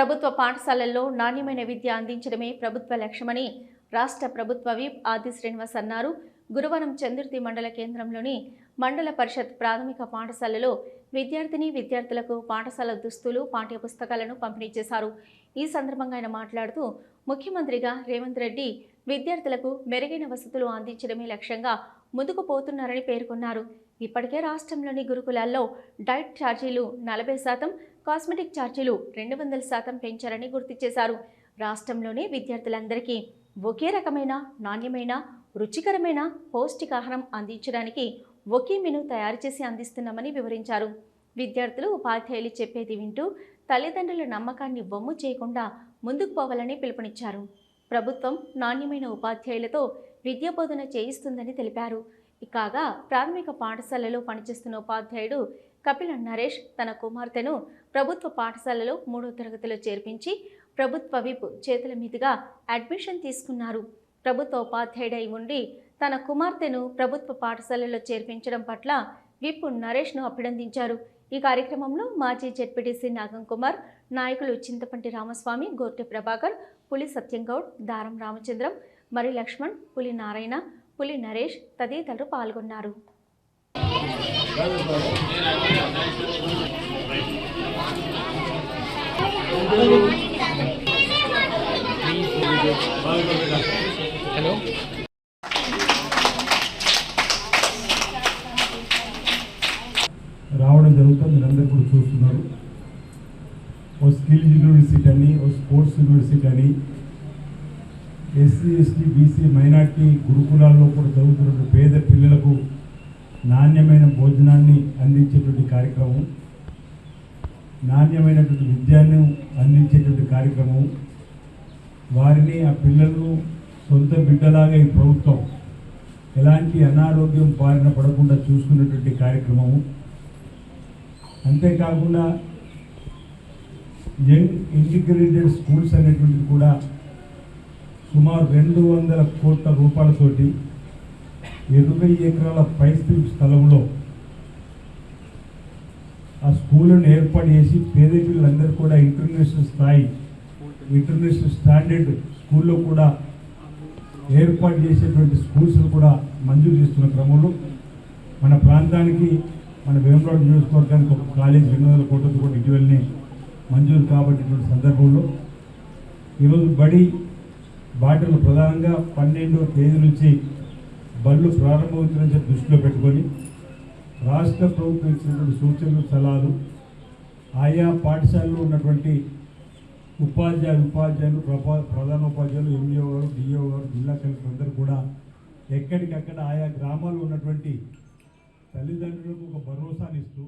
ప్రభుత్వ పాఠశాలల్లో నాణ్యమైన విద్య అందించడమే ప్రభుత్వ లక్ష్యమని రాష్ట్ర ప్రభుత్వ విప్ ఆది శ్రీనివాస్ అన్నారు. గురువారం చందుర్తి మండల కేంద్రంలోని మండల పరిషత్ ప్రాథమిక పాఠశాలలో విద్యార్థిని విద్యార్థులకు పాఠశాల దుస్తులు పాఠ్యపుస్తకాలను పంపిణీ చేశారు. ఈ సందర్భంగా ఆయన మాట్లాడుతూ ముఖ్యమంత్రిగా రేవంత్ రెడ్డి విద్యార్థులకు మెరుగైన వసతులు అందించడమే లక్ష్యంగా ముందుకు పోతున్నారని పేర్కొన్నారు. ఇప్పటికే రాష్ట్రంలోని గురుకులాల్లో డైట్ ఛార్జీలు నలభై శాతం కాస్మెటిక్ ఛార్జీలు రెండు వందల శాతం పెంచారని గుర్తు చేశారు రాష్ట్రంలోనే విద్యార్థులందరికీ ఒకే రకమైన నాణ్యమైన రుచికరమైన పౌష్టికాహారం అందించడానికి ఒకే మెను తయారు చేసి అందిస్తున్నామని వివరించారు. విద్యార్థులు ఉపాధ్యాయులు చెప్పేది వింటూ తల్లిదండ్రుల నమ్మకాన్ని బొమ్ము చేయకుండా ముందుకు పోవాలని పిలుపునిచ్చారు. ప్రభుత్వం నాణ్యమైన ఉపాధ్యాయులతో విద్యా బోధన చేయిస్తుందని తెలిపారు. కాగా ప్రాథమిక పాఠశాలలో పనిచేస్తున్న ఉపాధ్యాయుడు కపిల నరేష్ తన కుమార్తెను ప్రభుత్వ పాఠశాలలో మూడో తరగతిలో చేర్పించి ప్రభుత్వ విప్ చేతుల మీదుగా అడ్మిషన్ తీసుకున్నారు. ప్రభుత్వ ఉపాధ్యాయుడై ఉండి తన కుమార్తెను ప్రభుత్వ పాఠశాలలో చేర్పించడం పట్ల విప్ నరేష్ను అభినందించారు. ఈ కార్యక్రమంలో మాజీ జెడ్పీటీసీ నాగం కుమార్ నాయకులు చింతపంటి రామస్వామి గోర్టె ప్రభాకర్ పులి సత్యంగౌడ్ దారం రామచంద్రం మరి లక్ష్మణ్ పులి నారాయణ పులి నరేష్ తదితరులు పాల్గొన్నారు. హలో. రావడం జరుగుతుంది మీరందరూ కూడా చూస్తున్నారు. ఓ స్కిల్ యూనివర్సిటీ అని ఓ స్పోర్ట్స్ యూనివర్సిటీ అని ఎస్సీ ఎస్టీ బీసీ మైనార్టీ గురుకులాల్లో కూడా చదువుతున్న పేద పిల్లలకు నాణ్యమైన భోజనాన్ని అందించేటువంటి కార్యక్రమం నాణ్యమైనటువంటి విద్యను అందించేటువంటి కార్యక్రమం వారిని ఆ పిల్లలను సొంత బిడ్డలాగా ఈ ప్రభుత్వం ఎలాంటి అనారోగ్యం బారిన పడకుండా చూసుకునేటువంటి కార్యక్రమము అంతేకాకుండా యంగ్ ఇంటిగ్రేటెడ్ స్కూల్స్ అనేటువంటిది కూడా సుమారు రెండు వందల కోట్ల రూపాయలతోటి ఇరవై ఎకరాల పైస్థితి స్థలంలో ఆ స్కూళ్ళను ఏర్పాటు చేసి పేద పిల్లలందరూ కూడా ఇంటర్నేషనల్ స్థాయి ఇంటర్నేషనల్ స్టాండర్డ్ స్కూల్లో కూడా ఏర్పాటు చేసేటువంటి స్కూల్స్ కూడా మంజూరు చేస్తున్న క్రమంలో మన ప్రాంతానికి మన వేమరాడు నియోజకవర్గానికి ఒక కాలేజ్ రెండు వందల కోట్లతో కూడా ఇటీవలనే మంజూరు కాబట్టినటువంటి సందర్భంలో ఈరోజు బడి బాటలు ప్రధానంగా పన్నెండో తేదీ నుంచి బళ్ళు ప్రారంభమవుతుందని చెప్పి దృష్టిలో పెట్టుకొని రాష్ట్ర ప్రభుత్వం ఇచ్చినటువంటి సూచనలు సలహాలు ఆయా పాఠశాలలో ఉన్నటువంటి ఉపాధ్యాయులు ఉపాధ్యాయులు ప్రపా ప్రధాన ఉపాధ్యాయులు ఎంఈఓ గారు డిఓ గారు జిల్లా కలెక్టర్ అందరూ కూడా ఎక్కడికక్కడ ఆయా గ్రామాల్లో ఉన్నటువంటి తల్లిదండ్రులకు ఒక భరోసానిస్తూ